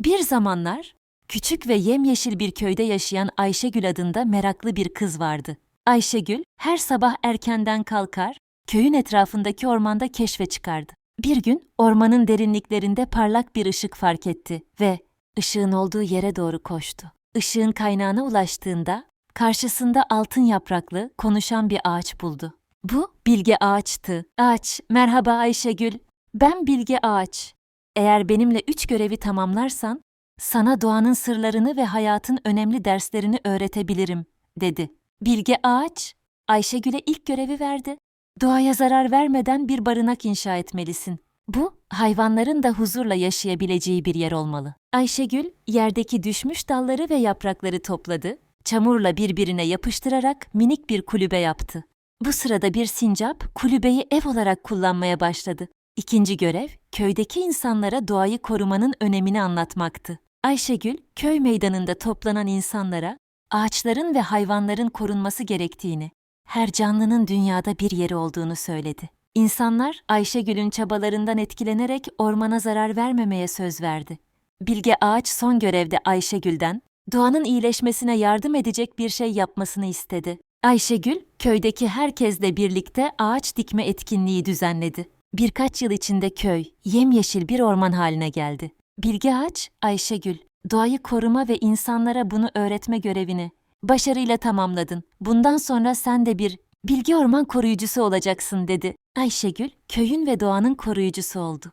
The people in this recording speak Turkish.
Bir zamanlar küçük ve yemyeşil bir köyde yaşayan Ayşegül adında meraklı bir kız vardı. Ayşegül her sabah erkenden kalkar, köyün etrafındaki ormanda keşfe çıkardı. Bir gün ormanın derinliklerinde parlak bir ışık fark etti ve ışığın olduğu yere doğru koştu. Işığın kaynağına ulaştığında karşısında altın yapraklı, konuşan bir ağaç buldu. Bu Bilge Ağaç'tı. Ağaç, merhaba Ayşegül. Ben Bilge Ağaç. Eğer benimle üç görevi tamamlarsan, sana doğanın sırlarını ve hayatın önemli derslerini öğretebilirim, dedi. Bilge Ağaç, Ayşegül'e ilk görevi verdi. Doğaya zarar vermeden bir barınak inşa etmelisin. Bu, hayvanların da huzurla yaşayabileceği bir yer olmalı. Ayşegül, yerdeki düşmüş dalları ve yaprakları topladı, çamurla birbirine yapıştırarak minik bir kulübe yaptı. Bu sırada bir sincap kulübeyi ev olarak kullanmaya başladı. İkinci görev, köydeki insanlara doğayı korumanın önemini anlatmaktı. Ayşegül, köy meydanında toplanan insanlara ağaçların ve hayvanların korunması gerektiğini, her canlının dünyada bir yeri olduğunu söyledi. İnsanlar Ayşegül'ün çabalarından etkilenerek ormana zarar vermemeye söz verdi. Bilge Ağaç son görevde Ayşegül'den doğanın iyileşmesine yardım edecek bir şey yapmasını istedi. Ayşegül, köydeki herkesle birlikte ağaç dikme etkinliği düzenledi. Birkaç yıl içinde köy, yemyeşil bir orman haline geldi. Bilge Ağaç, Ayşegül, doğayı koruma ve insanlara bunu öğretme görevini başarıyla tamamladın. Bundan sonra sen de bir bilgi orman koruyucusu olacaksın dedi. Ayşegül, köyün ve doğanın koruyucusu oldu.